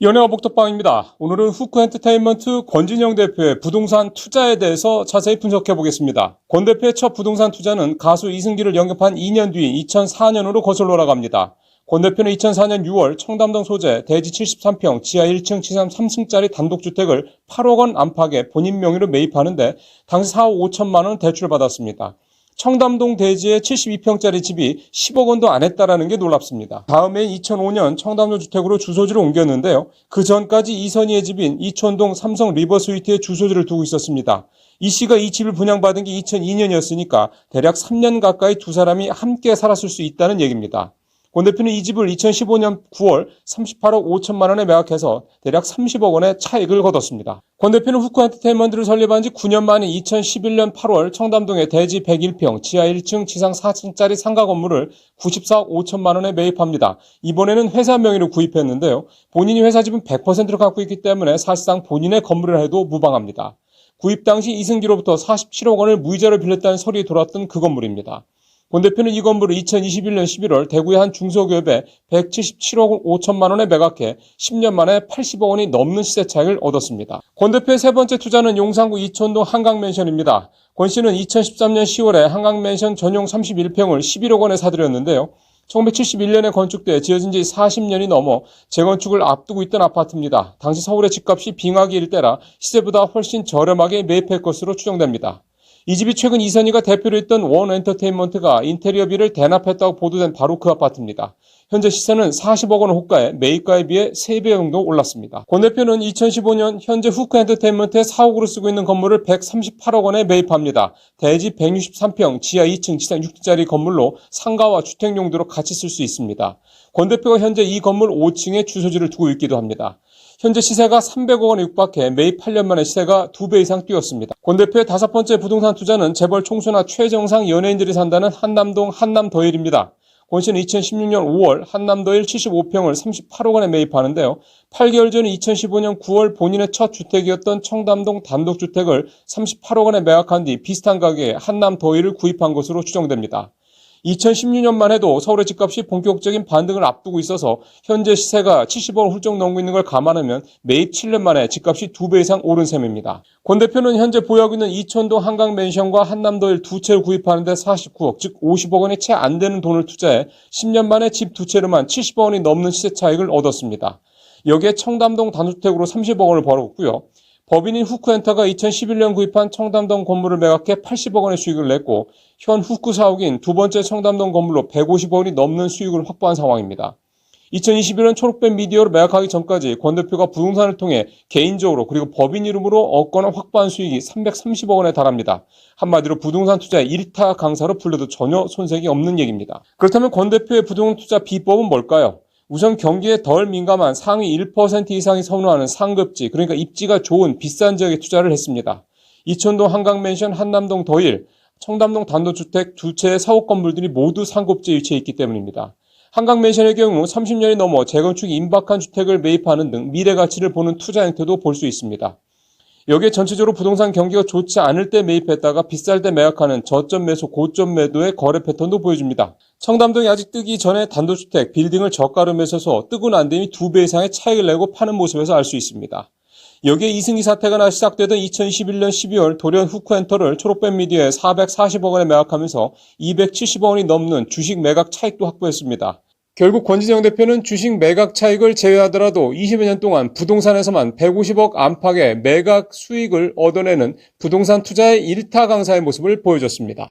연예와 복덕방입니다. 오늘은 후크 엔터테인먼트 권진영 대표의 부동산 투자에 대해서 자세히 분석해 보겠습니다. 권 대표의 첫 부동산 투자는 가수 이승기를 영입한 2년 뒤인 2004년으로 거슬러 올라갑니다. 권 대표는 2004년 6월 청담동 소재 대지 73평 지하 1층 지상 3층짜리 단독주택을 8억 원 안팎에 본인 명의로 매입하는데 당시 4억 5천만 원 대출을 받았습니다. 청담동 대지의 72평짜리 집이 10억 원도 안 했다라는 게 놀랍습니다. 다음해 2005년 청담동 주택으로 주소지를 옮겼는데요. 그 전까지 이선희의 집인 이촌동 삼성 리버스위트에 주소지를 두고 있었습니다. 이 씨가 이 집을 분양받은 게 2002년이었으니까 대략 3년 가까이 두 사람이 함께 살았을 수 있다는 얘기입니다. 권 대표는 이 집을 2015년 9월 38억 5천만 원에 매각해서 대략 30억 원의 차익을 거뒀습니다. 권 대표는 후크 엔터테인먼트를 설립한 지 9년 만인 2011년 8월 청담동의 대지 101평, 지하 1층, 지상 4층짜리 상가 건물을 94억 5천만 원에 매입합니다. 이번에는 회사 명의로 구입했는데요. 본인이 회사 집은 100%를 갖고 있기 때문에 사실상 본인의 건물을 해도 무방합니다. 구입 당시 이승기로부터 47억 원을 무이자로 빌렸다는 소리 돌았던 그 건물입니다. 권 대표는 이 건물을 2021년 11월 대구의 한 중소기업에 177억 5천만 원에 매각해 10년 만에 80억 원이 넘는 시세 차익을 얻었습니다. 권 대표의 세 번째 투자는 용산구 이촌동 한강맨션입니다. 권 씨는 2013년 10월에 한강맨션 전용 31평을 11억 원에 사들였는데요. 1971년에 건축돼 지어진 지 40년이 넘어 재건축을 앞두고 있던 아파트입니다. 당시 서울의 집값이 빙하기 일대라 시세보다 훨씬 저렴하게 매입할 것으로 추정됩니다. 이 집이 최근 이선희가 대표로 했던 원 엔터테인먼트가 인테리어비를 대납했다고 보도된 바로 그 아파트입니다. 현재 시세는 40억 원 호가에 매입가에 비해 3배 정도 올랐습니다. 권 대표는 2015년 현재 후크 엔터테인먼트의 사옥으로 쓰고 있는 건물을 138억 원에 매입합니다. 대지 163평, 지하 2층, 지상 6층짜리 건물로 상가와 주택 용도로 같이 쓸 수 있습니다. 권 대표가 현재 이 건물 5층에 주소지를 두고 있기도 합니다. 현재 시세가 300억 원에 육박해 매입 8년 만에 시세가 2배 이상 뛰었습니다. 권 대표의 다섯 번째 부동산 투자는 재벌 총수나 최정상 연예인들이 산다는 한남동 한남더일입니다. 권 씨는 2016년 5월 한남더일 75평을 38억 원에 매입하는데요. 8개월 전 2015년 9월 본인의 첫 주택이었던 청담동 단독주택을 38억 원에 매각한 뒤 비슷한 가격에 한남더일을 구입한 것으로 추정됩니다. 2016년만 해도 서울의 집값이 본격적인 반등을 앞두고 있어서 현재 시세가 70원 훌쩍 넘고 있는 걸 감안하면 매입 7년 만에 집값이 2배 이상 오른 셈입니다. 권 대표는 현재 보유하고 있는 이천동 한강 맨션과 한남도일 두 채를 구입하는데 49억, 즉 50억 원이 채 안 되는 돈을 투자해 10년 만에 집 두 채로만 70억 원이 넘는 시세 차익을 얻었습니다. 여기에 청담동 단주택으로 30억 원을 벌었고요. 법인인 후크엔터가 2011년 구입한 청담동 건물을 매각해 80억 원의 수익을 냈고 현 후크 사옥인 두 번째 청담동 건물로 150억 원이 넘는 수익을 확보한 상황입니다. 2021년 초록뱀 미디어를 매각하기 전까지 권 대표가 부동산을 통해 개인적으로 그리고 법인 이름으로 얻거나 확보한 수익이 330억 원에 달합니다. 한마디로 부동산 투자의 일타 강사로 불려도 전혀 손색이 없는 얘기입니다. 그렇다면 권 대표의 부동산 투자 비법은 뭘까요? 우선 경기에 덜 민감한 상위 1% 이상이 선호하는 상급지, 그러니까 입지가 좋은 비싼 지역에 투자를 했습니다. 이천동 한강맨션, 한남동 더일, 청담동 단독주택 두 채의 사옥 건물들이 모두 상급지에 위치해 있기 때문입니다. 한강맨션의 경우 30년이 넘어 재건축이 임박한 주택을 매입하는 등 미래 가치를 보는 투자 형태도 볼 수 있습니다. 여기에 전체적으로 부동산 경기가 좋지 않을 때 매입했다가 비쌀 때 매각하는 저점 매수, 고점 매도의 거래 패턴도 보여줍니다. 청담동이 아직 뜨기 전에 단독주택, 빌딩을 저가로 매서서 뜨고 난 뒤에 두배 이상의 차익을 내고 파는 모습에서 알 수 있습니다. 여기에 이승기 사태가 시작되던 2021년 12월 돌연 후크엔터를 초록뱀 미디어에 440억 원에 매각하면서 270억 원이 넘는 주식 매각 차익도 확보했습니다. 결국 권진영 대표는 주식 매각 차익을 제외하더라도 20여 년 동안 부동산에서만 150억 안팎의 매각 수익을 얻어내는 부동산 투자의 일타 강사의 모습을 보여줬습니다.